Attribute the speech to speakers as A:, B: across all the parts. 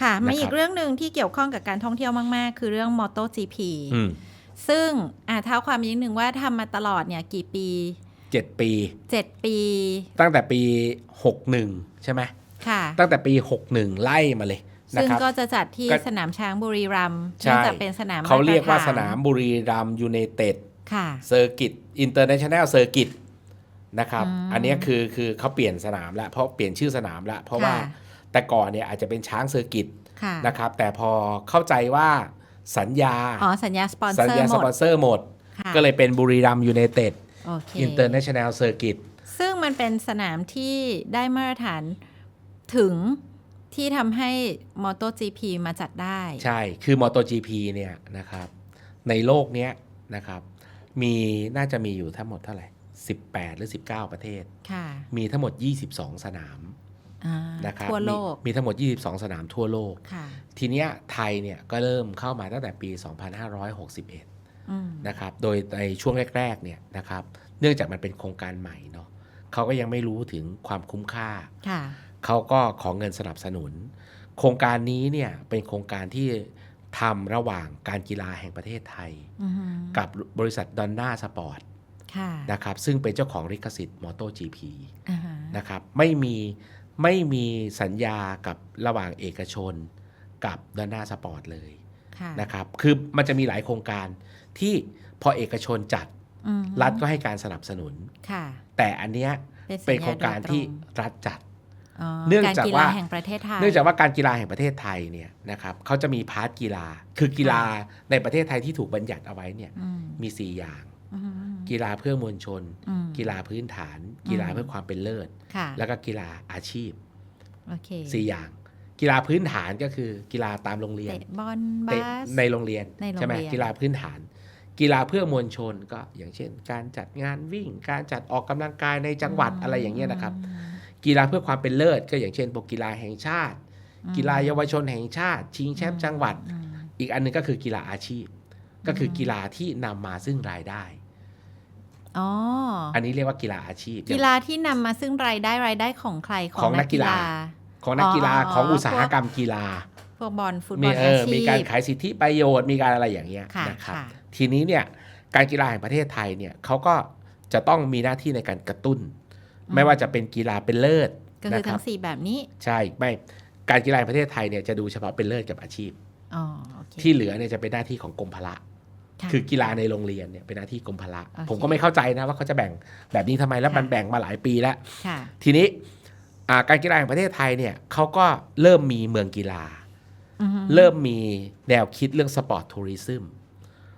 A: ค่ะมี
B: นะครับ
A: อีกเรื่องหนึ่งที่เกี่ยวข้องกับการท่องเที่ยวมาก ๆ คือเรื่อง MotoGP
B: อืม
A: ซึ่งอ่าเท้าความนิดนึงว่าทำมาตลอดเนี่ยกี่ปี
B: เจ็ดปี
A: 7ปี
B: ตั้งแต่ปีหกหนึ่งใช่ไหม
A: ค่ะ
B: ตั้งแต่ปีหกหนึ่งไล่มาเลยนะ
A: ซึ่ง
B: ครับ
A: ก็จะจัดที่
B: ก็
A: สนามช้างบุรีรัมย์
B: ใช่
A: เนื่องจากเป็นสนาม
B: เขาเรียกว่า
A: ตฐ
B: สนามบุรีรัมยูไนเต็ด
A: ค่ะ
B: เซอร์กิตอินเตอร์เนชั่นแนลเซอร์กิตนะครับ
A: อืม
B: อันเนี้ยคือคือเขาเปลี่ยนสนามแล้วเพราะเปลี่ยนชื่อสนามแล้วเพราะว่า
A: ค่ะ
B: แต่ก่อนเนี่ยอาจจะเป็นช้างเซอร์กิต
A: ค่ะ
B: นะครับ แต่พอเข้าใจว่าสัญญา
A: อ๋อสัญญาสปอนเซ
B: สั
A: อ
B: ญ
A: ร์
B: ญา
A: ห
B: ส
A: ม
B: ปอ
A: ด
B: นเซอร์หมด
A: ค่ะ
B: ก็เลยเป็นบุรีรัมยูไนเต็ด
A: โอเค
B: อินเตอร์เนชั่นแนลเซอร์กิต
A: ซึ่งมันเป็นสนามที่ได้มาตรฐานถึงที่ทำให้ MotoGP มาจัดได้
B: ใช่ คือ MotoGP เนี่ยนะครับ ในโลกเนี้ยนะครับ มีน่าจะมีอยู่ทั้งหมดเท่าไหร่ 18 หรือ 19 ประเทศ
A: ค่ะ
B: มีทั้งหมด 22 สนาม
A: อ่า
B: นะครับ
A: ทั่วโลก
B: มีมีทั้งหมด 22 สนามทั่วโลก
A: ค่ะ
B: ทีเนี้ยไทยเนี่ยก็เริ่มเข้ามาตั้งแต่ปี 2561
A: อืม
B: นะครับ โดยในช่วงแรกๆเนี่ยนะครับ เนื่องจากมันเป็นโครงการใหม่เนาะเขาก็ยังไม่รู้ถึงความคุ้มค่า
A: ค่ะ
B: เขาก็ขอเงินสนับสนุน โครงการนี้เนี่ยเป็นโครงการที่ทำระหว่างการกีฬาแห่งประเทศไทย
A: อือหือ
B: กับบริษัทดอนน่าสปอร์ต
A: ค่ะ
B: นะครับ ซึ่งเป็นเจ้าของลิขสิทธิ์ MotoGP
A: อ่าฮะ
B: นะครับ ไม่มี ไม่มีสัญญากับระหว่างเอกชนกับดอนน่าสปอร์ตเลย
A: ค่ะ
B: นะครับ คือมันจะมีหลายโครงการที่พอเอกชนจัด
A: อืม
B: รัฐก็ให้การสนับสนุน
A: ค่ะ
B: แต่อันเนี้ย
A: สัญญ
B: เป็นโครงการที่
A: โดยต
B: รัฐจัด
A: อ๋อ
B: เนื่องจาก
A: รกีฬ
B: ว่า
A: แห่งประเทศไทย
B: เนื่องจากว่าการกีฬาแห่งประเทศไทยเนี่ยนะครับเขาจะมีพาร์ทกีฬา คือกีฬาในประเทศไทยที่ถูกบัญญัติเอาไว้เนี่ย
A: อืม
B: มี 4 อย่าง
A: อืม
B: กีฬาเพื่อมวลชน
A: อืม
B: กีฬาพื้นฐาน กีฬา
A: อืม
B: เพื่อความเป็นเลิศ
A: ค่ะ
B: แล้วก็กีฬาอาชีพ
A: โอเค
B: 4อย่าง กีฬาพื้นฐานก็คือกีฬาตามโรงเรียน
A: เตะบอลบา
B: เตะ
A: ส
B: ในโรงเรียน
A: ในโรง
B: ใช่ไหม
A: เรียน
B: กีฬาพื้นฐาน กีฬาเพื่อมวลชนก็อย่างเช่น การจัดงานวิ่ง การจัดออกกำลังกายในจังหวัดอะไรอย่างเงี้ยนะครับ กีฬาเพื่อความเป็นเลิศ ก็อย่างเช่นพวกกีฬาแห่งชาติ
A: อืม
B: กีฬาเยาวชนแห่งชาติ ชิงแชมป์จังหวัด
A: อืม
B: อีกอันหนึงก็คือกีฬาอาชีพ ก็คืออ
A: ม
B: กีฬาที่นำมาซึ่งรายได้
A: อ๋อ
B: อันนี้เรียกว่ากีฬาอาชีพ
A: กีฬาที่นำมาซึ่งรายได้รายได้ของใครของ
B: ของนั
A: นั
B: ก
A: ก
B: กี
A: กี
B: ฬา
A: ฬา
B: ของนักกีฬา
A: อ๋อ
B: ของอุตสาหกรรมกีฬา
A: พวกบอลฟุตบ
B: มี
A: อล
B: เอ
A: อา
B: อ
A: ชีพ
B: มีการขายสิทธิประโยชน์มีการอะไรอย่างเงี้ย
A: ค่ะ
B: นะครับ
A: ค่ะ
B: ทีนี้เนี่ยการกีฬาแห่งประเทศไทยเนี่ยเขาก็จะต้องมีหน้าที่ในการกระตุ้น ไม่ว่าจะเป็นกีฬาเป็นเลิศ
A: ก็คือ
B: นะค
A: ทั้
B: รับ
A: งสี่แบบนี้
B: ใช่ไม่การกีฬาแห่งประเทศไทยเนี่ยจะดูเฉพาะเป็นเลิศกับอาชีพ
A: อ๋อโอเค
B: ที่เหลือเนี่ยจะเป็นหน้าที่ของกรมพละะ คือกีฬาในโรงเรียนเนี่ยเป็นหน้าที่กรมพละ
A: โอเค
B: ผมก็ไม่เข้าใจนะว่าเขาจะแบ่งแบบนี้ทำไมแล้ว
A: ค่ะ
B: มันแบ่งมาหลายปีแล้ว
A: ค่ะ
B: ทีนี้อ่าการกีฬาแห่งประเทศไทยเนี่ยเขาก็เริ่มมีเมืองกีฬา
A: อือฮึ
B: เริ่มมีแนวคิดเรื่องสปอร์ตทัวริซึม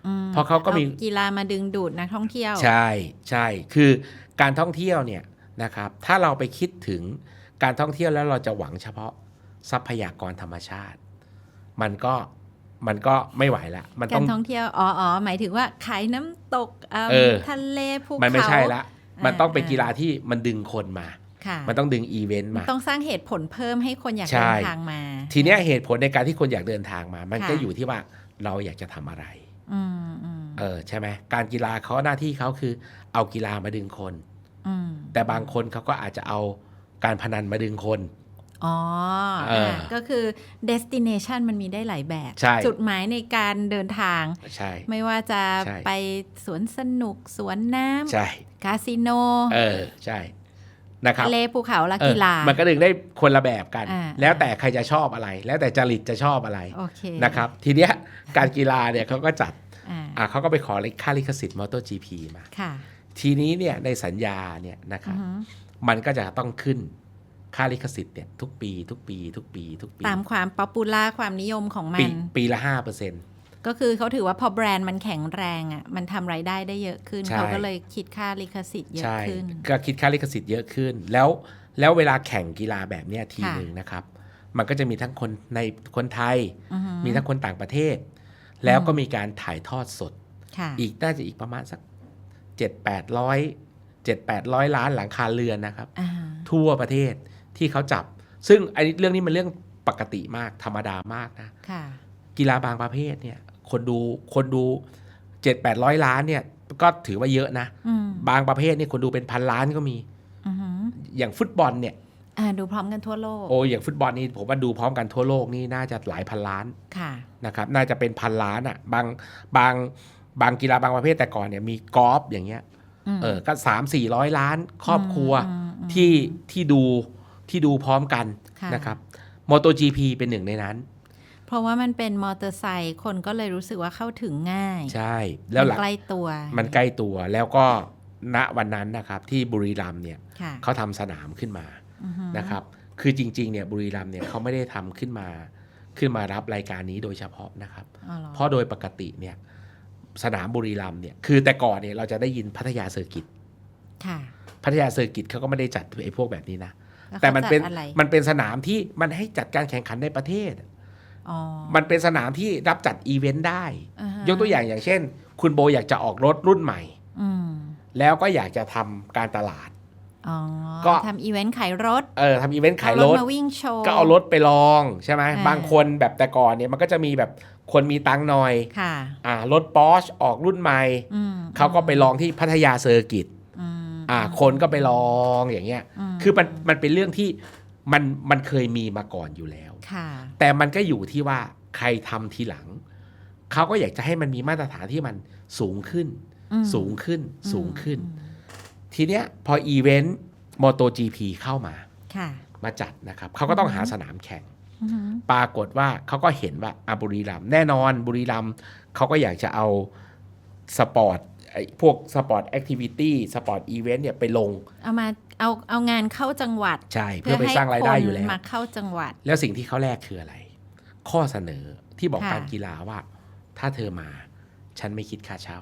A: อืม
B: เพราะเขาก็มี
A: อกีฬามาดึงดูดนักท่องเที่ยว
B: ใช่ใช่คือการท่องเที่ยวเนี่ยนะครับถ้าเราไปคิดถึงการท่องเที่ยวแล้วเราจะหวังเฉพาะทรัพยากรธรรมชาติ มันก็ มันก็ไม่ไหวละมัน
A: กา
B: ต้อ
A: รงท่องเที่ยวอ๋ออ๋อหมายถึงว่าขายน้ำตกอ่า
B: เออ
A: ทะเลภูเขา
B: มันไม่ใช่ละมันต้องเป็น
A: อ่า
B: กีฬาที่มันดึงคนมา
A: ค่ะ
B: มันต้องดึงอีเวนต์
A: มัน
B: มา
A: ต้องสร้างเหตุผลเพิ่มให้คนอยาก
B: ใช่
A: เดินทางมา
B: ทีเนี้ยเหตุผลในการที่คนอยากเดินทางมา มัน
A: ค่ะ
B: ก็อยู่ที่ว่าเราอยากจะทำอะไร
A: อืมอืม
B: เออใช่ไหมการกีฬาเขาหน้าที่เขาคือเอากีฬามาดึงคน
A: อืม
B: แต่บางคนเขาก็อาจจะเอาการพนันมาดึงคน
A: อ๋อ
B: เอออ่า
A: ก็คือ destination มันมีได้หลายแบบ
B: ใช่
A: จุดหมายในการเดินทาง
B: ใช่
A: ไม่ว่าจะ
B: ใช่
A: ไปสวนสนุกสวนน้
B: ใช่ำ
A: คาสิโน
B: เออ ใช่ นะครับ
A: ทะเลภูเขาและ
B: เออ
A: กีฬา
B: มันก็ดึงได้คนละแบบกัน
A: อ่า
B: แล้วแต่ใครจะชอบอะไร แล้วแต่จริตจะชอบอะไร
A: โอเค
B: นะครับ ทีเนี้ยการกีฬาเนี่ยเขาก็จัด
A: อ่า
B: อะเขาก็ไปขอค่าลิขสิทธิ์มอเตอร์จีพีมา
A: ค่ะ
B: ทีนี้เนี่ยในสัญญาเนี่ยนะค
A: อื
B: รับ
A: อฮึ
B: มันก็จะต้องขึ้น ค่าลิขสิทธิ์เนี่ยทุกปีทุกปี ทุกปี ทุกปี
A: ตามความป๊อปปูล่าความนิยมของมั
B: ปี
A: น
B: ปีละห้าเปอร์เซ็นต์
A: ก็คือเขาถือว่าพอแบรนด์มันแข็งแรงอะมันทำรายได้ได้เยอะขึ้น
B: ใช่
A: เขาก็เลยคิดค่าลิขสิทธิ์เยอะ
B: ใช่
A: ขึ้น
B: ก็คิดค่าลิขสิทธิ์เยอะขึ้น แล้วแล้วเวลาแข่งกีฬาแบบเนี้ยที
A: ค่ะ
B: หนึ่งนะครับ มันก็จะมีทั้งคนในคนไทย
A: อือฮึ
B: มีทั้งคนต่างประเทศ แล้วก็มีการถ่ายทอดสด
A: ค่ะ
B: อีกน่าจะอีกประมาณสักเจ็ดแปดร้อยเจ็ดแปดร้อยล้านหลังคาเรือนนะครับ
A: อ่า
B: ทั่วประเทศ ที่เขาจับ ซึ่งอันนี้เรื่องนี้มันเรื่องปกติมากธรรมดามากนะ
A: ค่ะ
B: กีฬาบางประเภทเนี่ย คนดูคนดูเจ็ดแปดร้อยล้านเนี่ย ก็ถือว่าเยอะนะ
A: อืม
B: บางประเภทเนี่ยคนดูเป็นพันล้านก็มี
A: อือฮึ
B: อย่างฟุตบอลเนี่ย
A: อ่าดูพร้อมกันทั่วโลก
B: โอ้อย่างฟุตบอลนี่ผมว่าดูพร้อมกันทั่วโลกนี่น่าจะหลายพันล้าน
A: ค่ะ
B: นะครับ น่าจะเป็นพันล้านอะ บางบางบางกีฬาบางประเภทแต่ก่อนเนี่ยมีกอล์ฟอย่างเงี้ย
A: ม
B: เออก็สามสี่ร้อยล้านครอบครัว
A: อืมอืม
B: ที่ที่ดู ที่ดูพร้อมกัน
A: ค่ะ
B: นะครับม t o GP เป็นหนึ่งในนั้น
A: เพราะว่ามันเป็นมอเตอร์ไซค์คนก็เลยรู้สึกว่าเข้าถึงง่าย
B: ใช่ แล้วหลั
A: มัน
B: ง
A: ใกล้ตัว
B: มันใกล้ตัวแล้วก็ณวันนั้นนะครับที่บุรีรัมย์เนี่ย
A: ค่ะ
B: เขาทำสนามขึ้นมา
A: อือฮึ
B: นะครับคือจริงๆเนี่ยบุรีรัมย์เนี่ยเขาไม่ได้ทำขึ้นมาขึ้นมารับรายการนี้โดยเฉพาะนะครับ
A: อ๋อหรอ
B: เพราะโดยปกติเนี่ยสนามบุรีรัมย์เนี่ยคือแต่ก่อนเนี่ยเราจะได้ยินพัทยาเซอร์กิต
A: ค่ะ
B: พัทยาเซอร์กิตเขาก็ไม่ได้จัดไอ้พวกแบบนี้นะ
A: ล้ว
B: แต่มันเป็น
A: ขาจัดอะไร
B: มันเป็นสนามที่มันให้จัดการแข่งขันในประเทศ
A: อ๋อ
B: มันเป็นสนามที่รับจัดอีเวนต์ได้
A: อ่าฮะ
B: ยกตัวอย่างอย่างเช่น คุณโบอยากจะออกรถรุ่นใหม่
A: อืม
B: แล้วก็อยากจะทำการตลาด
A: อ๋อ
B: ก็
A: ทำอีเวนต์ขายรถ
B: เออทำอีเวนต์ขายรถ
A: เอมาวิ่งโชว์
B: ก็เอารถไปลองใช่ไหม
A: อ่า
B: บางคนแบบแต่ก่อนเนี่ยมันก็จะมีแบบคนมีตังค์หน่อย
A: ค่ะ
B: อ่ารถปอชออกรุ่นใหม่
A: อืม
B: เขาก็ไปลองที่พัทยาเซอร์กิต
A: อืม
B: อ่า คนก็ไปลองอย่างเงี้ย
A: ม
B: คือมันมันเป็นเรื่องที่มันมันเคยมีมาก่อนอยู่แล้ว
A: ค่ะ
B: แต่มันก็อยู่ที่ว่าใครทำทีหลัง เขาก็อยากจะให้มันมีมาตรฐานที่มันสูงขึ้น
A: อืม
B: สูงขึ้น สูงขึ้น
A: อืม
B: ทีเนี้ยพออีเวนต์มอ t o GP เข้ามา
A: ค่ะ
B: มาจัดนะครับ เขาก็ต้องหาสนามแข่ง
A: อือฮึ
B: ปรากฏว่าเขาก็เห็นว่าอาบุรีรัมย์แน่นอนบุรีรัมย์เขาก็อยากจะเอาสปอร์ตไอ้ พวกสปอร์ตแอคทิวิตี้สปอร์ตอีเวนต์เนี่ยไปลง
A: เอามาเอาเอางานเข้าจังหวัด
B: ใช่ เพื่อไปสร้างรายได้อยู่แล้ว
A: มาเข้าจังหวัด
B: แล้วสิ่งที่เขาแลกคืออะไร ข้อเสนอที่บอก
A: ค่ะ
B: การกีฬาว่า ถ้าเธอมา ฉันไม่คิดค่าเช่า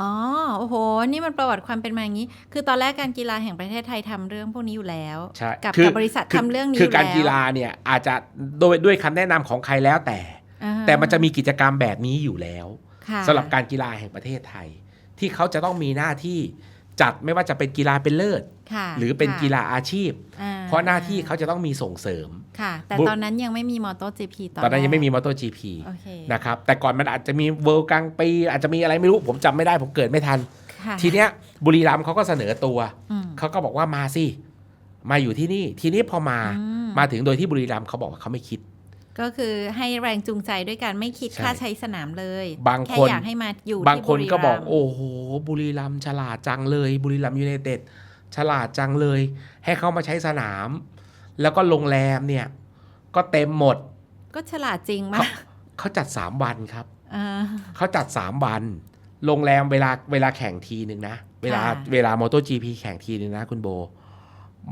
A: อ๋อโอ้โห นี่มันประวัติความเป็นมาอย่างนี้ คือตอนแรกการกีฬาแห่งประเทศไทยทำเรื่องพวกนี้อยู่แล้ว
B: ใช่
A: กับ
B: คือ
A: กับบริษัท
B: คือ
A: ทำเรื่องนี้
B: คือ
A: อยู่
B: การ
A: แล้ว
B: กีฬาเนี่ยอาจจะโดยด้วยคำแนะนำของใครแล้วแต่
A: อ่าฮ
B: แต่มันจะมีกิจกรรมแบบนี้อยู่แล้ว
A: ค่ะ
B: สำหรับการกีฬาแห่งประเทศไทย ที่เขาจะต้องมีหน้าที่จัดไม่ว่าจะเป็นกีฬาเป็นเลิศ
A: ค่ะ
B: หรือเป็น
A: ค่ะ
B: กีฬาอาชีพ
A: อ่
B: เพราะหน้าที่เขาจะต้องมีส่งเสริม
A: ค่ะ แต่
B: บุ
A: ตอนนั้นยังไม่มีมอเตอร์จีพีตอน
B: ตอนนั้นยังไม่มี
A: แรก
B: มอเตอร์จีพี
A: โอเค
B: นะครับแต่ก่อนมันอาจจะมีเวิลด์กลางปี อาจจะมีอะไรไม่รู้ผมจำไม่ได้ผมเกิดไม่ทัน
A: ค่ะ
B: ทีเนี้ยบุรีรัมย์เขาก็เสนอตัว
A: อืม
B: เขาก็บอกว่ามาสิ มาอยู่ที่นี่ ทีนี้พอมา
A: อืม
B: มาถึงโดยที่บุรีรัมย์เขาบอกว่าเขาไม่คิด
A: ก็คือให้แรงจูงใจด้วยการไม่คิด
B: ใช่
A: ค่าใช้สนามเลย
B: บาง
A: แค่
B: คน
A: อยากให้มาอยู่
B: บางคน
A: ที่
B: ก็บอก
A: รัมย์
B: โอ้โห บุรีรัมย์ฉลาดจังเลย บุรีรัมย์ยูไนเต็ดฉลาดจังเลย ให้เขามาใช้สนาม แล้วก็โรงแรมเนี่ย ก็เต็มหมด
A: ก็ฉลาดจริงมา
B: เขา
A: ก
B: เขาจัด3วันครับ
A: อ่า
B: เขาจัด3วัน โรงแรมเวลาเวลาแข่งทีหนึ่งนะ เวลา
A: ค่ะ
B: เวลามอเตอร์จีพีแข่งทีหนึ่งนะคุณโบ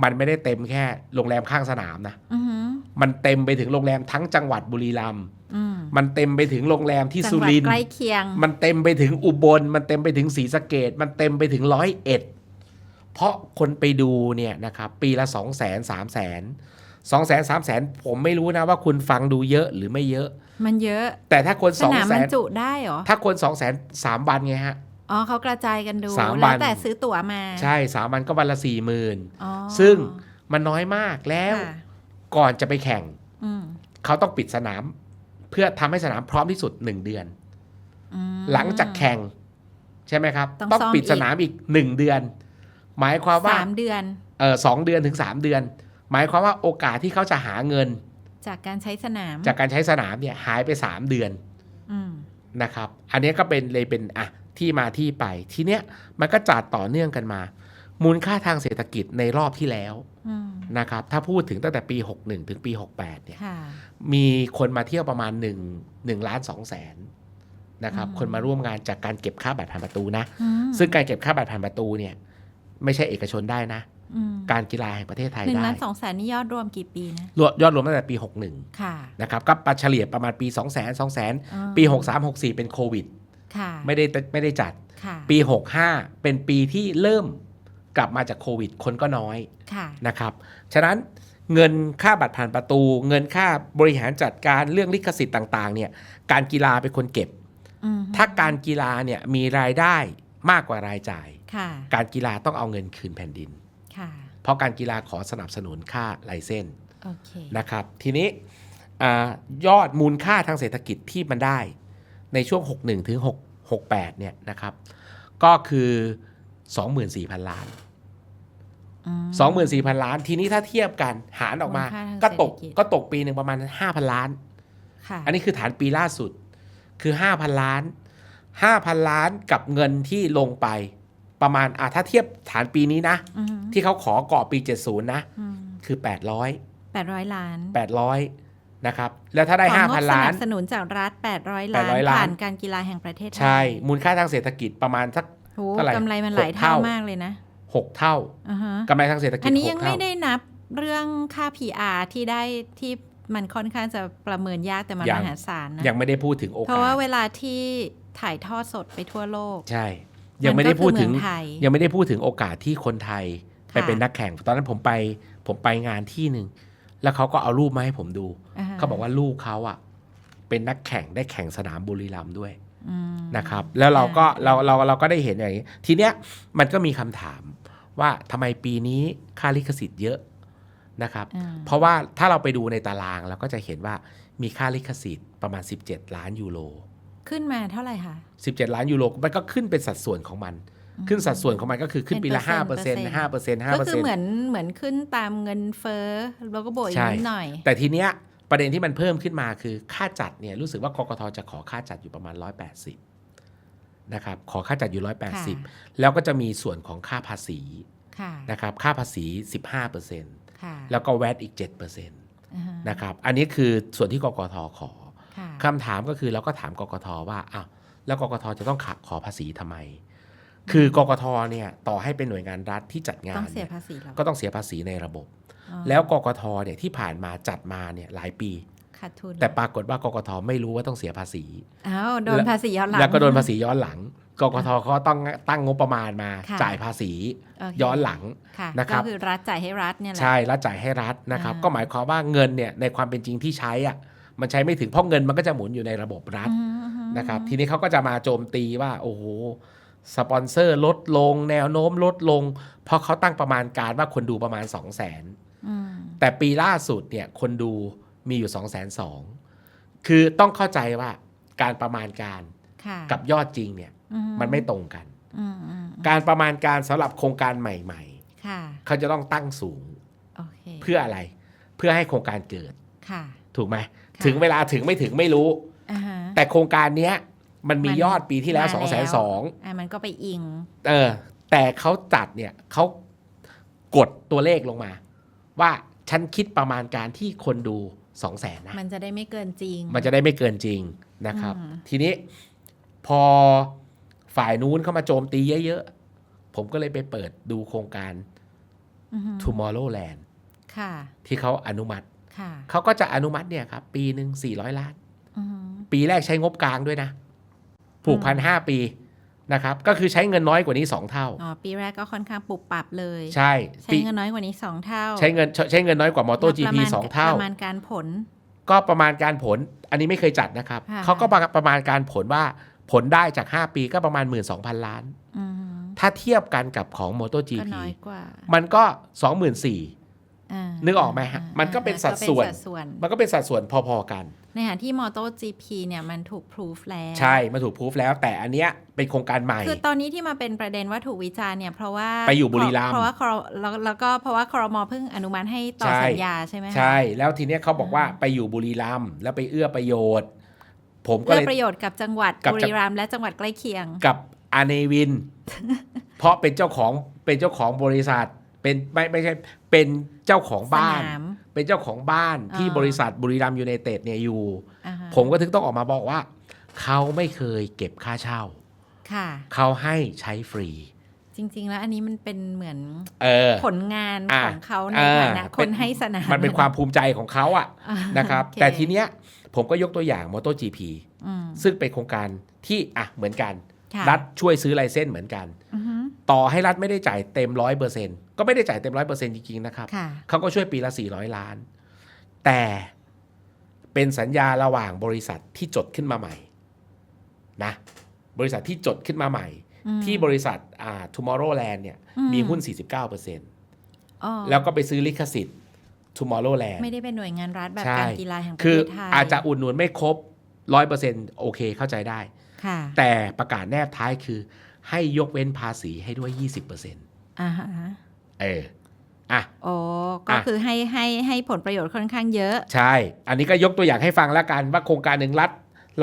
B: มันไม่ได้เต็มแค่โรงแรมข้างสนามนะ
A: อือหือ
B: มันเต็มไปถึงโรงแรมทั้งจังหวัดบุรีรัมย์
A: อืม
B: มันเต็มไปถึงโรงแรมที่
A: จัง
B: สุ
A: หวัด
B: รินท
A: ใก
B: ร์
A: ล้เคียง
B: มันเต็มไปถึงอุบล มันเต็มไปถึงศรีสะเกดมันเต็มไปถึงร้อยเอ็ดเพราะคนไปดูเนี่ยนะครับปีละสองแสนสามแสนสองแสนสามแสนผมไม่รู้นะว่าคุณฟังดูเยอะหรือไม่เยอะ
A: มันเยอะ
B: แต่ถ้าคน
A: ส
B: สอง
A: นาม
B: แส
A: มัน
B: น
A: จุได้เหรอ
B: ถ้าคนสองแสนสามวันไงฮะ
A: อ๋อเขากระจายกันดู
B: สาม
A: แล้ว
B: วัน
A: แต่ซื้อตั๋วมา
B: ใช่สามวันก็วันละสี่หมื่น
A: อ๋อ
B: ซึ่งมันน้อยมากแล้ว
A: ค่ะ
B: ก่อนจะไปแข่ง
A: อืม
B: เขาต้องปิดสนาม เพื่อทำให้สนามพร้อมที่สุดหนึ่งเดือน
A: อืม
B: หลังจากแข่ง ใช่ไหมครับ
A: ต้อง
B: ต้อง
A: ซ่อม
B: ปิด
A: อีก
B: สนามอีกหนึ่งเดือน หมายความว่า
A: สามเดือน
B: เออสองเดือนถึงสามเดือน หมายความว่าโอกาสที่เขาจะหาเงิน
A: จากการใช้สนาม
B: จากการใช้สนามเนี่ยหายไปสามเดือน
A: อืม
B: นะครับ อันนี้ก็เป็นเลยเป็นอะ ที่มาที่ไป ทีเนี้ยมันก็จัดต่อเนื่องกันมา มูลค่าทางเศรษฐกิจในรอบที่แล้ว
A: อืม
B: นะครับ ถ้าพูดถึงตั้งแต่ปี 61 ถึงปี 68 เนี่ย
A: ค่ะ
B: มีคนมาเที่ยวประมาณ 1 1ล้าน2แสนนะครับ
A: อืม
B: คนมาร่วมงานจากการเก็บค่าบัตรผ่านประตูนะ
A: อืม
B: ซึ่งการเก็บค่าบัตรผ่านประตูเนี่ย ไม่ใช่เอกชนได้นะ
A: อืม
B: การกีฬาแห่งประเทศไทย
A: หนึ่ง
B: ได้
A: ล้านสองแสนนี่ยอดรวมกี่ปีนะ
B: รวมยอดรวมตั้งแต่ปี 61
A: ค่ะ
B: นะครับก็ปัเฉลี่ยประมาณปี 2 0 0 0 0 0 2 0 0 0
A: อ๋อ
B: 0ปี 63 64 เป็นโควิด
A: ค่ะ
B: ไม่ได้ไม่ได้จัด
A: ค่ะ
B: ปี 65 เป็นปีที่เริ่มกลับมาจากโควิด คนก็น้อย
A: ค่ะ
B: นะครับ ฉะนั้นเงินค่าบัตรผ่านประตู เงินค่าบริหารจัดการเรื่องลิขสิทธิ์ต่างๆ เนี่ยการกีฬาเป็นคนเก็บ
A: อืม
B: ถ้าการกีฬาเนี่ยมีรายได้มากกว่ารายจ่าย
A: ค่ะ
B: การกีฬาต้องเอาเงินคืนแผ่นดิน
A: ค่ะ
B: เพราะการกีฬาขอสนับสนุนค่าไลเซนส์
A: โอเค
B: นะครับ ทีนี้อายอดมูลค่าทางเศรษฐกิจที่มันได้ ในช่วง 61 ถึง 6 68 เนี่ยนะครับ ก็คือ 24,000 ล้าน
A: ออืม
B: สองหมื่นสี่พันล้าน ทีนี้ถ้าเทียบกันหารออกมา
A: มูลค่าทาง
B: ก็ตก
A: เศรษฐกิจ
B: ก็ตกปีหนึ่งประมาณห้าพันล้าน
A: ค่ะ
B: อันนี้คือฐานปีล่าสุด คือห้าพันล้านห้าพันล้านกับเงินที่ลงไปประมาณอะถ้าเทียบฐานปีนี้นะ
A: อืม
B: ที่เขาขอก่อปี 70 นะ
A: อืม
B: คือ 800
A: แปดร้อยล้าน
B: 800 นะครับแล้วถ้าได้
A: ของงบ
B: 5,000 ล้า
A: ส
B: น
A: นับสนุนจากรัฐ800ล้าน
B: 800 ล้าน
A: ผ่านการกีฬาแห่งประเทศไทย
B: ใช่มูลค่าทางเศรษฐกิจประมาณสัก
A: โห
B: เท่าไหร่
A: กำไรมันหลาย
B: หก
A: เท่า
B: เท่าม
A: มากเลยนะ
B: 6 เท่า
A: อ่าฮะ
B: กำไรทางเศรษฐกิจ
A: อันนี้
B: ห
A: ยั
B: ก
A: ง
B: เท่า
A: ไม่ได้นับเรื่องค่า PR ที่ได้ที่มันค่อนข้างจะประเมินยากแต่มัน
B: ยั
A: ม
B: ง
A: หาศาลนะ
B: ยังไม่ได้พูดถึงโอ
A: เพราะ
B: กา
A: ว่า
B: ส
A: เวลาที่ถ่ายทอดสดไปทั่วโลก
B: ใช่ ยังไม่ได้พูดถึง
A: มันก็คือเมืองไทย
B: ยังไม่ได้พูดถึงโอกาสที่คนไทยไป
A: ค่ะ
B: เป็นนักแข่งตอนนั้นผมไปผมไปงานที่หนึ่งแล้วเขาก็เอารูปมาให้ผมดู
A: อ่ฮะ
B: เขาบอกว่าลูกเขาอะ เป็นนักแข่งได้แข่งสนามบุรีรัมย์ด้วยนะครับ แล้วเราก็เราเราเราก็ได้เห็นอย่างนี้ ทีเนี้ยมันก็มีคำถามว่าทำไมปีนี้ค่าลิขสิทธิ์เยอะนะครับ เพราะว่าถ้าเราไปดูในตารางเราก็จะเห็นว่ามีค่าลิขสิทธิ์ประมาณ 17 ล้านยูโร
A: ขึ้นมาเท่าไหร่คะ
B: 17 ล้านยูโรมันก็ขึ้นเป็นสัดส่วนของมัน ขึ้นสัดส่วนของมันก็คือขึ้นปีละ
A: เป็น
B: 5%
A: เปอร์เซ็นต์
B: 5% 5%
A: ก็คือเหมือนเหมือนขึ้นตามเงินเฟ้อแล้วก็บวกอีกนิดหน่อย
B: แต่ทีเนี้ย ประเด็นที่มันเพิ่มขึ้นมาคือค่าจัดเนี่ยรู้สึกว่ากกทจะขอค่าจัดอยู่ประมาณ 180นะครับขอค่าจัดอยู่ 180 แล้วก็จะมีส่วนของค่าภาษี
A: ค่ะ
B: นะครับค่าภาษี 15%
A: ค่ะ
B: แล้วก็แวดอีก7%
A: อ่าฮะ
B: นะครับอันนี้คือส่วนที่กกทขอ
A: ค่ะ
B: คำถามก็คือเราก็ถามกกทว่าอ้าวแล้วกกทจะต้องขขอภาษีทำไม คือกกทเนี่ยต่อให้เป็นหน่วยงานรัฐที่จัดงา
A: ต้อนงเสีย
B: เนี่ย
A: ภาษีแล้ว
B: ก็ต้องเสียภาษีในระบบ
A: อ๋อ
B: แล้วกกทเนี่ยที่ผ่านมาจัดมาเนี่ยหลายปี
A: ขาดทุน
B: แต่ปรากฏว่ากกทไม่รู้ว่าต้องเสียภาษี
A: อ้าวโดนภาษีย้อนหลัง
B: แล้วก็โดนภาษีย้อนหลังกกทเขาต้องตั้งงบประมาณมา
A: ค่ะ
B: จ่ายภาษี
A: โเค
B: ย้อนหลัง
A: ค่ะ
B: นะครับ
A: ก็คือรัฐจ่ายให้รัฐเนี่ยแหละ
B: ใช่แล้วจ่ายให้รัฐนะครับ
A: อ่า
B: ก็หมายความว่าเงินเนี่ยในความเป็นจริงที่ใช้อะมันใช้ไม่ถึงเพราะเงินมันก็จะหมุนอยู่ในระบบรัฐ
A: อืมอืม
B: นะครับ ทีนี้เขาก็จะมาโจมตีว่า โอ้โหสปอนเซอร์ลดลง แนวโน้มลดลง เพราะเขาตั้งประมาณการว่าคนดูประมาณ 2 0 0 0 0น
A: อืม
B: แต่ปีล่าสุดเนี่ยคนดูมีอยู่ 2 2 0 0 0คือต้องเข้าใจว่าการประมาณการ
A: ค่ะ
B: กับยอดจริงเนี่ย
A: อื
B: มันไม่ตรงกัน
A: อืมอืม
B: การประมาณการสำหรับโครงการใหม่
A: ค่ะ
B: ๆเขาจะต้องตั้งสูง
A: โอเค
B: เพื่ออะไร เพื่อให้โครงการเกิด
A: ค่ะ
B: ถูกไหม
A: ค่ะ
B: ถึงเวลาถึงไม่ถึงไม่รู้
A: อ่าฮะ
B: แต่โครงการเนี้ยมันมี
A: มัน
B: ยอดปีที่แล้ว
A: มา
B: 2 2 0 0
A: แล้ว
B: 0
A: อ่ามันก็ไปอิง
B: เออ แต่เขาจัดเนี่ยเขากดตัวเลขลงมา ว่า ฉันคิดประมาณการที่คนดูสองแสนนะ
A: มันจะได้ไม่เกินจริง
B: มันจะได้ไม่เกินจริงนะครับ
A: อืม
B: ทีนี้พอฝ่ายนู้นเข้ามาโจมตีเยอะๆ ผมก็เลยไปเปิดดูโครงการ
A: อือฮึ
B: Tomorrowland
A: ค่ะ
B: ที่เขาอนุมัติ
A: ค่ะ
B: เขาก็จะอนุมัติเนี่ยครับ ปีหนึ่ง400ล้าน
A: อือฮึ
B: ปีแรกใช้งบกลางด้วยนะ ผูกพันห้าปี นะครับก็คือใช้เงินน้อยกว่านี้ 2 เท่า
A: อ๋อปีแรกก็ค่อนข้างปรับปรับเลย
B: ใช่
A: ใช้
B: ปี
A: เงินน้อยกว่านี้สองเท่า
B: ใช้เงินใช้ใช้เงินน้อยกว่ามอเตอร์
A: แล้ว
B: จี
A: ประ
B: พี
A: มาณ
B: สองเท่า
A: ประมาณการผล
B: ก็ประมาณการผลอันนี้ไม่เคยจัดนะครับ
A: ค่ะ
B: เขาก็ประมาณการผลว่าผลได้จาก 5 ปีก็ประมาณ 12,000 ล้าน
A: อือฮึ
B: ถ้าเทียบกันกับของ m o t o
A: ก็
B: GP
A: น้อยกว่า
B: มันก็ 24,000
A: อ่า
B: นึกออกไหมฮะามันก็เป็นสัดส่วน
A: ก็เป็สัดส่วน
B: มันก็เป็นสัดส่วนพอๆกัน
A: ในขณะที่ MotoGP เนี่ยมันถูกพิสูจแล้ว
B: ใช่มาถูกพูฟแล้ว แต่อันเนี้ยเป็นโครงการใหม่
A: คือตอนนี้ที่มาเป็นประเด็นว่าถูกวิจารณ์เนี่ยเพราะว่า
B: ไปอยู่บุรีรัมย์
A: เพราะว่าครแล้วแล้วก็เพราะว่าครมเพิ่งอนุมัติให้ต่อ
B: ใช่
A: สัญญาใช่ไหมคะ
B: ใช่ แล้วทีเนี้ยเขาบอกว่าไปอยู่บุรีรัมย์แล้วไปเอื้อประโยชน์ ผมก็
A: เพื่
B: เล
A: อยประโยชน์กับจังหวัด
B: กับ
A: บุ
B: จัง
A: รีรัมย์และจังหวัดใกล้เคียง
B: กับอาเนวิน เพราะเป็นเจ้าของเป็นเจ้าของบริษัท เป็นไม่ไม่ใช่เป็นเจ้าของบ้าน
A: สนาม
B: เป็นเจ้าของบ้านที่
A: อ่า
B: บริษัทบุรีรัมย์ยูไนเต็ดเนี่ยอยู่
A: อ่าฮะ
B: ผมก็ถึงต้องออกมาบอกว่า เขาไม่เคยเก็บค่าเช่า
A: ค่ะ
B: เขาให้ใช้ฟรี
A: จริง ๆ แล้วอันนี้มันเป็นเหมือน
B: เออ
A: ผลงาน
B: อะ
A: ของเขาใน
B: อ่า
A: ฐานะค
B: เป็น
A: นให้สนาม
B: มันเป็นความภูมิใจของเขาอะ
A: อ่า
B: นะครับ
A: โอเแต่
B: ทีเนี้ยผมก็ยกตัวอย่าง MotoGP
A: อืม
B: ซึ่งเป็นโครงการที่อะเหมือนกัน
A: ค่ะ
B: รัฐช่วยซื้อไลเส้นส์เหมือนกัน
A: อือฮึ
B: ต่อให้รัฐไม่ได้จ่ายเต็มร้อยเปอร์เซ็น ก็ไม่ได้จ่ายเต็มร้อยเปอร์เซ็นจริง ๆ นะครับ
A: ค่ะ
B: เขาก็ช่วยปีละ400ล้าน แต่เป็นสัญญาระหว่างบริษัทที่จดขึ้นมาใหม่นะบริษัทที่จดขึ้นมาใหม่
A: อืม
B: ที่บริษัทอ่า Tomorrowland เนี่ย
A: อืม
B: มีหุ้น 49%
A: อ๋อ
B: แล้วก็ไปซื้อลิขสิทธิ์ Tomorrowland
A: ไม่ได้เป็นหน่วยงานรัฐแบบ
B: ใช่
A: การกีฬาแห่งประ
B: คือ
A: เทศไทย
B: อาจจะอุดหนุนไม่ครบ 100%โอเคเข้าใจได้
A: ค่ะ
B: แต่ประกาศแนบท้ายคือให้ยกเว้นภาษีให้ด้วย 20%
A: อ่าฮะ
B: เอออะ
A: โอ้ก็
B: อะ
A: คือให้ให้ให้ผลประโยชน์ค่อนข้างเยอะ
B: ใช่ อันนี้ก็ยกตัวอย่างให้ฟังแล้วกันว่าโครงการหนึ่งรัฐ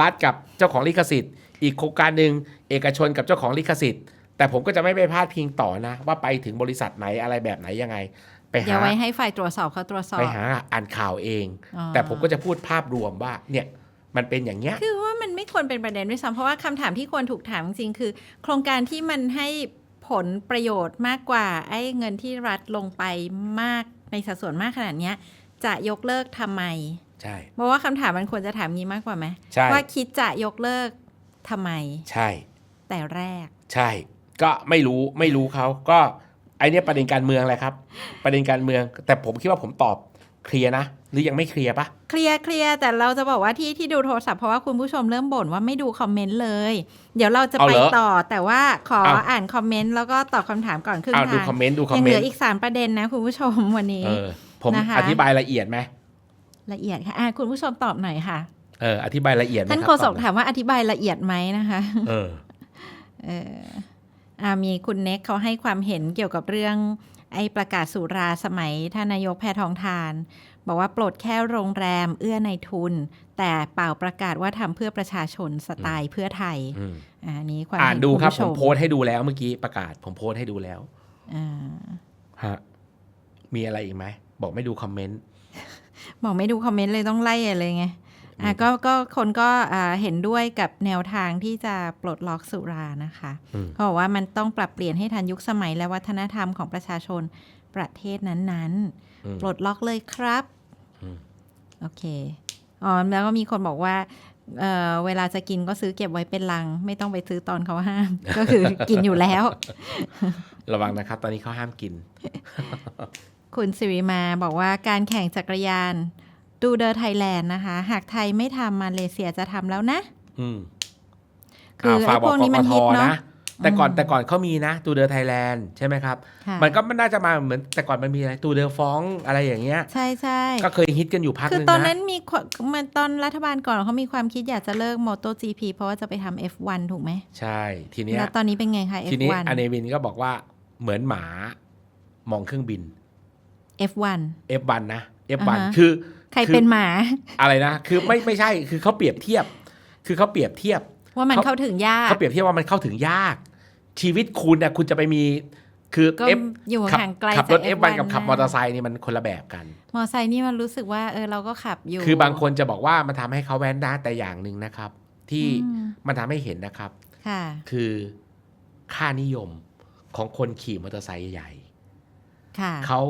B: รัฐกับเจ้าของลิขสิทธิ์ อีกโครงการหนึ่งเอกชนกับเจ้าของลิขสิทธิ์ แต่ผมก็จะไม่ไปพาดพิงต่อนะ ว่าไปถึงบริษัทไหนอะไรแบบไหนยังไง ไป
A: เดี๋ย
B: หาว
A: ไว้ให้ฝ่ายตรวจสอบเขาตรวจสอบ
B: ไปหาอ่านข่าวเอง
A: อ๋อ
B: แต่ผมก็จะพูดภาพรวมว่าเนี่ยมันเป็นอย่างเงี้ย
A: คือว่ามันไม่ควรเป็นประเด็นด้วยซ้ำเพราะว่าคำถามที่ควรถูกถามจริงๆคือ โครงการที่มันให้ ผลประโยชน์มากกว่าไอ้เงินที่รัฐลงไปมากในสัดส่วนมากขนาดเนี้ยจะยกเลิกทำไม
B: ใช่
A: เพราะว่าคำถามมันควรจะถามงี้มากกว่าไหม
B: ใช่
A: ว่าคิดจะยกเลิกทำไม
B: ใช่
A: แต่แรก
B: ใช่ ก็ไม่รู้ไม่รู้เขาก็ไอเนี้ยประเด็นการเมืองแหละครับ ประเด็นการเมือง แต่ผมคิดว่าผมตอบเคลียร์นะ หรือยังไม่เคลียร์ปะ
A: เคลียร์เคลียร์แต่เราจะบอกว่าที่ที่ดูโทรศัพท์เพราะว่าคุณผู้ชมเริ่มบ่นว่าไม่ดูคอมเมนต์เลย เดี๋ยวเราจะไปต่อแต่ว่าขออ่านคอมเมนต์แล้วก็ตอบคำถามก่อนครึ่ง
B: อ้าวดู
A: ทาง
B: คอมเมนต์ดูคอม
A: ยัง
B: เม
A: เห
B: น
A: ลือ
B: ต์
A: อีก3ประเด็นนะคุณผู้ชมวันนี้
B: เออผม
A: นะคะ
B: อธิบายละเอียดไหม
A: ละเอียดค่ะอะคุณผู้ชมตอบหน่อยค่ะ
B: เอออธิบายละเอียดไหม
A: ท่าน
B: รับ
A: โฆษก
B: ตอบหน่อย
A: ถามว่าอธิบายละเอียดไหมนะคะ
B: เออ
A: เอออ่ามีคุณเน็กเขาให้ความเห็นเกี่ยวกับเรื่อง ไอ้ประกาศสุราสมัยท่านนายกแพทองทาน บอกว่าปลดแค่โรงแรมเอื้อในทุน แต่เปล่าประกาศว่าทำเพื่อประชาชนสไตล์เพื่อไทย
B: อืม
A: อ่าอันนี้ความ
B: อ่าน
A: เห็น
B: ดูครับ
A: ณ
B: ผม
A: ผู้ช
B: โพสต์ให้ดูแล้วเมื่อกี้ประกาศผมโพสต์ให้ดูแล้ว
A: อ่า
B: ฮะมีอะไรอีกไหมบอกไม่ดูคอมเมนต์
A: บอกไม่ดูคอมเมนต์เลยต้องไล่เลยไง อะก็ก็คนก็อ่าเห็นด้วยกับแนวทางที่จะปลดล็อกสุรานะคะ
B: อืม
A: เขาบอกว่ามันต้องปรับเปลี่ยนให้ทันยุคสมัยและวัฒนธรรมของประชาชนประเทศนั้น
B: อืม
A: ๆปลดล็อกเลยครับ
B: อืม
A: โอเคอ๋อแล้วก็มีคนบอกว่าเอ่อเวลาจะกินก็ซื้อเก็บไว้เป็นลัง ไม่ต้องไปซื้อตอนเขาห้าม ก็คือกินอยู่แล้ว
B: ระวังนะครับ ตอนนี้เขาห้ามกิน
A: คุณสิริมาบอกว่าการแข่งจักรยาน ดูเดอร์ไทยแลนด์นะคะ หากไทยไม่ทำมาเลเซียจะทำแล้วนะ
B: อืม
A: คือ
B: ฝาก
A: ไอ้
B: บ
A: พ
B: อก
A: วก
B: ก
A: นี้
B: ก
A: มัน
B: ท
A: ฮิตเนอะ
B: นะแต่ก่อน
A: อืม
B: แต่ก่อนเขามีนะ ตูเดอร์ไทยแลนด์ใช่ไหมครับ
A: ค่ะ
B: มันก็น่าจะมาเหมือนแต่ก่อนมันมีอะไรตูเดอร์ฟ้องอะไรอย่างเงี้ย
A: ใช่ใช่
B: ก็เคยฮิตกันอยู่พัก
A: คือ
B: นึง
A: ตอน
B: นะ
A: นั้นมีความมันตอนรัฐบาลก่อนเขามีความคิดอยากจะเลิก MotoGP เพราะว่าจะไปทำ F1 ถูกไหม
B: ใช่ ทีเนี้ย
A: แล้วตอนนี้เป็นไงคะ
B: ทีนี้
A: F1
B: อเนวินก็บอกว่าเหมือนหมามองเครื่องบิน
A: F1
B: F1 นะ F1
A: อ่าฮะ
B: คือ
A: ใคร
B: คือ
A: เป็นหมา
B: อะไรนะ คือไม่ไม่ใช่คือเขาเปรียบเทียบ คือเขาเปรียบเทียบ
A: ว่ามัน
B: เขา
A: เข้าถึงยาก
B: เขาเปรียบเทียบว่ามันเข้าถึงยาก ชีวิตคุณนะคุณจะไปมีคือ
A: ก็
B: F
A: อยู่
B: ขับ
A: ห่างไกล
B: ขับรถ
A: จาก
B: F1 กับขับ
A: นะ
B: มอเตอร์ไซค์นี่มันคนละแบบกัน
A: มอเตอร์ไซค์นี่มันรู้สึกว่าเออเราก็ขับอยู่
B: คือบางคนจะบอกว่ามันทำให้เขาแว้นได้แต่อย่างหนึ่งนะครับ ที่
A: อืม
B: มันทำให้เห็นนะครับ
A: ค่ะ
B: คือค่านิยมของคนขี่มอเตอร์ไซค์ใหญ่
A: ค่ะ
B: เขา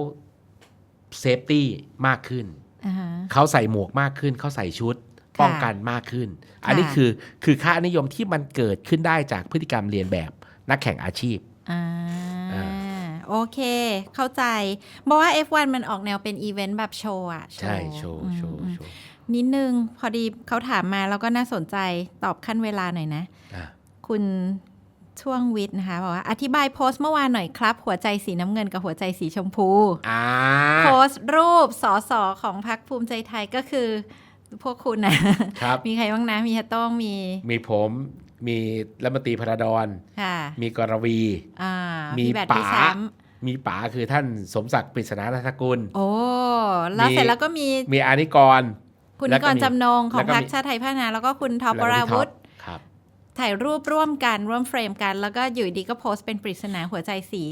B: เซฟตี้มากขึ้น
A: อ่าฮะ
B: เขาใส่หมวกมากขึ้น เขาใส่ชุด
A: ค่ะ
B: ป้องกันมากขึ้น อันนี้
A: ค่ะ
B: คือคือค่านิยมที่มันเกิดขึ้นได้จากพฤติกรรมเรียนแบบนักแข่งอาชีพ
A: อ่า
B: อ่า
A: โอเค เข้าใจบอกว่า F1 มันออกแนวเป็นอีเวนต์แบบโชว์อะ
B: ใช่โชว์
A: อืม
B: โชว์
A: อืม
B: โชว์
A: นิดนึง พอดีเขาถามมาแล้วก็น่าสนใจตอบขั้นเวลาหน่อยนะ
B: อะ
A: คุณ ช่วงวิทย์นะคะบอกว่าอธิบายโพสต์เมื่อวานหน่อยครับ หัวใจสีน้ำเงินกับหัวใจสีชมพู
B: อ่า
A: โพสต์รูปสอสอของพรรคภูมิใจไทยก็คือ พวกคุณนะ
B: ครับ
A: มีใครบ้างนะ มีฮะต้องมี
B: มีผมมีรัฐมนตรีพระดอน
A: ค่ะ
B: มีกรวี
A: อ่า
B: มี
A: พี่แบท
B: ป๋า
A: พี่แชมป์
B: มีป๋าคือท่านสมศักดิ์ปริศนานัทกุล
A: โอ้แล้ว
B: มี
A: เสร็จแล้วก็มี
B: มีอานิกร
A: คุณ
B: แล้
A: นิ
B: ว
A: ก
B: ก็
A: ร
B: มี
A: จำนงของ
B: แล้วก็
A: พรรค
B: มี
A: ชาติไทยพัฒนา แล้วก็คุณท็อป
B: แล้ว
A: ว
B: ก็
A: รา
B: มีท็
A: วุ
B: อป
A: ธ
B: ครับ
A: ถ่ายรูปร่วมกันร่วมเฟรมกัน แล้วก็อยู่ดีก็โพสต์เป็นปริศนาหัวใจสี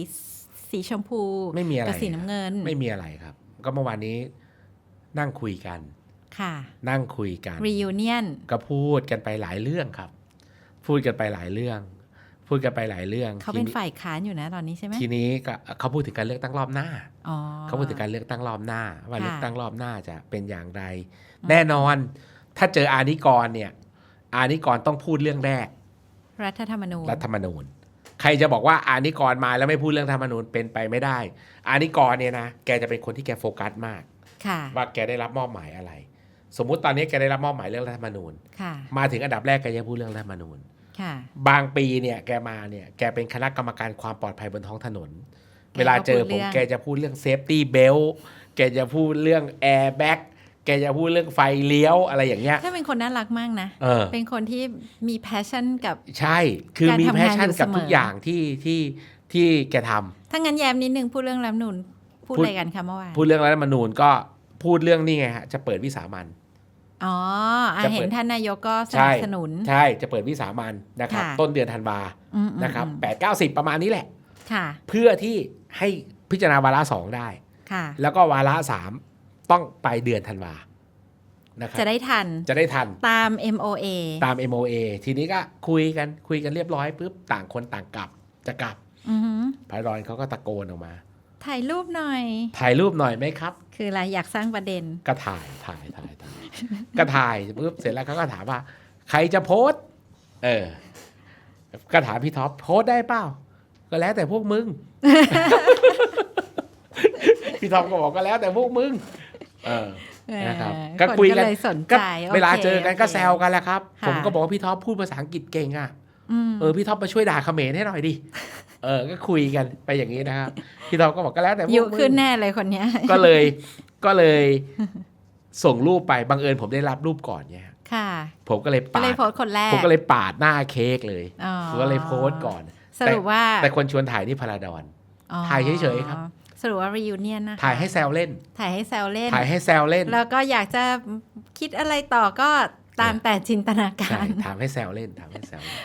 A: สีชมพู
B: ไม่มีอะไร
A: กับสีน้ำเงิน
B: ไม่มีอะไรครับ ก็เมื่อวานนี้นั่งคุยกัน
A: ค่ะ
B: นั่งคุยกัน
A: reunion
B: ก็พูดกันไปหลายเรื่องครับ พูดกันไปหลายเรื่อง พูดกันไปหลายเรื่อง
A: เขาเป็น
B: ที
A: ฝ่ายค้านอยู่นะตอนนี้ใช่ไหม
B: ทีนี้ก็เขาพูดถึงการเลือกตั้งรอบหน้า
A: อ๋อ
B: เขาพูดถึงการเลือกตั้งรอบหน้า ว่า
A: ค่ะ
B: เลือกตั้งรอบหน้าจะเป็นอย่างไร แน่นอน ถ้าเจออานิกรเนี่ย อานิกรต้องพูดเรื่องแรก
A: รัฐธรรมนูญ
B: รัฐธรรมนูญ ใครจะบอกว่าอานิกรมาแล้วไม่พูดเรื่องธรรมนูญเป็นไปไม่ได้ อานิกรเนี่ยนะแกจะเป็นคนที่แกโฟกัสมาก
A: ค่ะ
B: ว่าแกได้รับมอบหมายอะไร สมมุติตอนนี้แกได้รับมอบหมายเรื่องรัฐธรรมนูญ
A: ค่ะ
B: มาถึงอันดับแรกแกจะพูดเรื่องรัฐธรรมนูญ
A: ค่ะ
B: บางปีเนี่ยแกมาเนี่ยแกเป็นคณะกรรมการความปลอดภัยบนท้องถนน เวลาเจอผมแกจะพูดเรื่องเซฟตี้เบลแกจะพูดเรื่องแอร์แบ็ก แกจะพูดเรื่องไฟเลี้ยวอะไรอย่างเงี้ย
A: ถ้าเป็นคนน่ารักมากนะ
B: เออ
A: เป็นคนที่มี passion กับ
B: ใช่ คือมี
A: การทำ
B: แพ
A: งาน
B: ชชั่น
A: อยู่
B: กับ
A: เสมอ
B: ทุกอย่างที่ที่ที่แกทำ
A: ถ้างั้นแย้มนิดนึงพูดเรื่องรัฐธรรมนูญพูพูด
B: พูด
A: อะไรกันคะเมื่อวาน
B: พูดเรื่องรัฐธรรมนูญก็พูดเรื่องนี่ไงฮะจะเปิดวิสามัน
A: อ๋ออะ
B: จะเปิด
A: เห็นท่านนายกก็ส
B: ใช่
A: นับสนุน
B: ใช่จะเปิดวิสามันนะครับ
A: ค่ะ
B: ต้นเดือนธันวา
A: อืมอืม
B: นะครับ
A: อืม
B: แปดเก้าสิบประมาณนี้แหละ
A: ค่ะ
B: เพื่อที่ให้พิจารณาวาระสองได้
A: ค่ะ
B: แล้วก็วาระสาม ต้องไปเดือนธันวานะครับ
A: จะได้ทัน
B: จะได้ทัน
A: ตาม MOA
B: ตาม MOA ทีนี้ก็คุยกันคุยกันเรียบร้อยปุ๊บต่างคนต่างกลับจะกลับ
A: อือหือ
B: พายรอนเขาก็ตะโกนออกมา
A: ถ่ายรูปหน่อย
B: ถ่ายรูปหน่อยไหมครับ
A: คืออะไรอยากสร้างประเด็น
B: ก็ถ่ายถ่ายถ่ายถ่ายก็ถ่ายปุ๊บเสร็จแล้วเขาก็ถามว่า ใครจะโพสต์เออก็ถามพี่ท็อปโพสต์ได้เปล่าก็แล้วแต่พวกมึง พี่ท็อปก็บอกก็แล้วแต่พวกมึง เออนะครับ
A: เออ
B: ก็คุยกัน
A: นเลยสน
B: ก็
A: ใจโค
B: เวลาเจอกันก็
A: โค
B: แซวกันแหละครับ
A: ค่ะ
B: ผมก็บอกว่าพี่ท็อปพูดภาษาอังกฤษเก่งอะ
A: อืม
B: เออพี่ท็อปมาช่วยด่าเขมรให้หน่อยดิเออก็คุยกันไปอย่างนี้นะครับพี่ท็อปก็บอกก็แล้วแต่พวก
A: ยุ
B: มึง
A: ขึ้นแน่เลยคนเนี้ย
B: ก็เลยก็เลยส่งรูปไปบังเอิญผมได้รับรูปก่อนเนี่ย
A: ค่ะ
B: ผมก็เลย
A: ก็
B: ปา
A: เลย
B: ด
A: โพสต์คนแรก
B: ผมก็เลยปาดหน้าเค้กเลย
A: อ๋อ
B: ผมก็เลยโพสต์ก่อน
A: สรุปว่า
B: แต่คนชวนถ่ายนี่พาราดอน
A: อ๋อ
B: ถ่ายเฉยๆครับ
A: สรุปว่า reunion นะคะ
B: ถ่ายให้แซวเล่น
A: ถ่ายให้แซวเล่น
B: ถ่ายให้แซวเล่น
A: แล้วก็อยากจะคิดอะไรต่อก็ตามแต่จินตนา
B: ใช่
A: การ
B: ถามให้แซวเล่นถามให้แซวเล่น